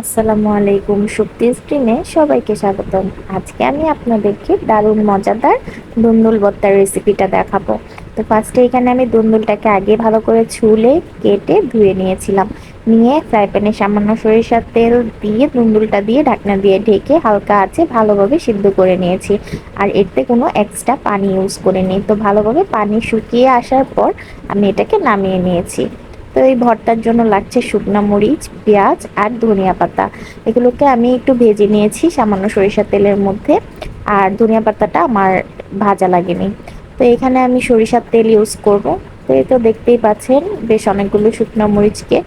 আসসালামু আলাইকুম শক্তি স্ক্রিনে সবাইকে স্বাগতম। আজকে আমি আপনাদেরকে দারুণ মজাদার দুন্দুল ভর্তার রেসিপিটা দেখাবো। তো ফার্স্টে এখানে আমি দুন্দুলটাকে আগে ভালো করে ছুলে কেটে ধুয়ে নিয়েছিলাম। নিয়ে ফ্রাই প্যানে সামান্য সরিষার তেল দিয়ে দুন্দুলটা দিয়ে ঢাকনা দিয়ে ঢেকে হালকা আছে ভালোভাবে সিদ্ধ করে নিয়েছি। আর এতে কোনো এক্সট্রা পানি ইউজ করে নিই তো ভালোভাবে পানি শুকিয়ে আসার পর আমি এটাকে নামিয়ে নিয়েছি। তো এই ভর্তার জন্য লাগছে শুকনা মরিচ, পেঁয়াজ আর ধনিয়া পাতা। এগুলোকে আমি একটু ভেজে নিয়েছি সামান্য সরিষার তেলের মধ্যে। আর ধনিয়া পাতাটা আমার ভাজা লাগেনি। তো এখানে আমি সরিষার তেল ইউজ করব। তো এই তো দেখতেই পাচ্ছেন, বেশ অনেকগুলো শুকনো মরিচকে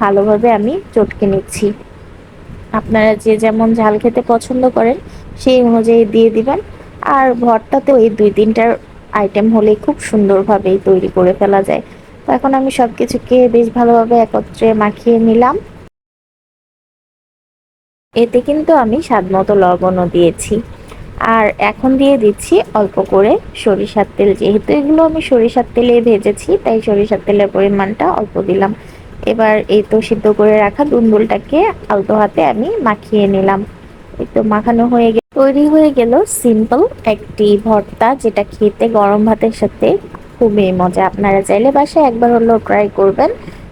ভালোভাবে আমি চটকে নিচ্ছি। আপনারা যে যেমন ঝাল খেতে পছন্দ করেন, সেই অনুযায়ী দিয়ে দিবেন। আর ভর্তাতে ওই দুই তিনটার আইটেম হলেই খুব সুন্দরভাবেই তৈরি করে ফেলা যায়। তো এখন আমি সব কিছুকে বেশ ভালোভাবে একত্রে মাখিয়ে নিলাম। এতে কিন্তু আমি স্বাদ মতো লবণও দিয়েছি। আর এখন দিয়ে দিচ্ছি অল্প করে সরিষার তেল। যেহেতু এগুলো আমি সরিষার তেলে ভেজেছি, তাই সরিষার তেলের পরিমাণটা অল্প দিলাম। এবার এই তো সিদ্ধ করে রাখা দুন্দুলটাকে আলতো হাতে আমি মাখিয়ে নিলাম। এই তো মাখানো হয়ে গেল তৈরি হয়ে গেল সিম্পল একটি ভর্তা, যেটা খেতে গরম ভাতের সাথে খুবই মজা। আপনারা চাইলে বাসায় একবার হলেও ট্রাই করবেন।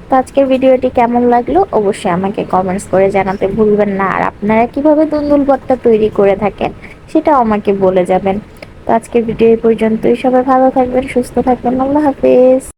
তো আজকের ভিডিওটি কেমন লাগল অবশ্যই আমাকে কমেন্টস করে জানাতে ভুলবেন না। আর আপনারা কীভাবে দুন্দুল বটটা তৈরি করে থাকেন সেটাও আমাকে বলে যাবেন। তো আজকের ভিডিও এই পর্যন্তই। সবাই ভালো থাকবেন, সুস্থ থাকবেন। আল্লাহ হাফেজ।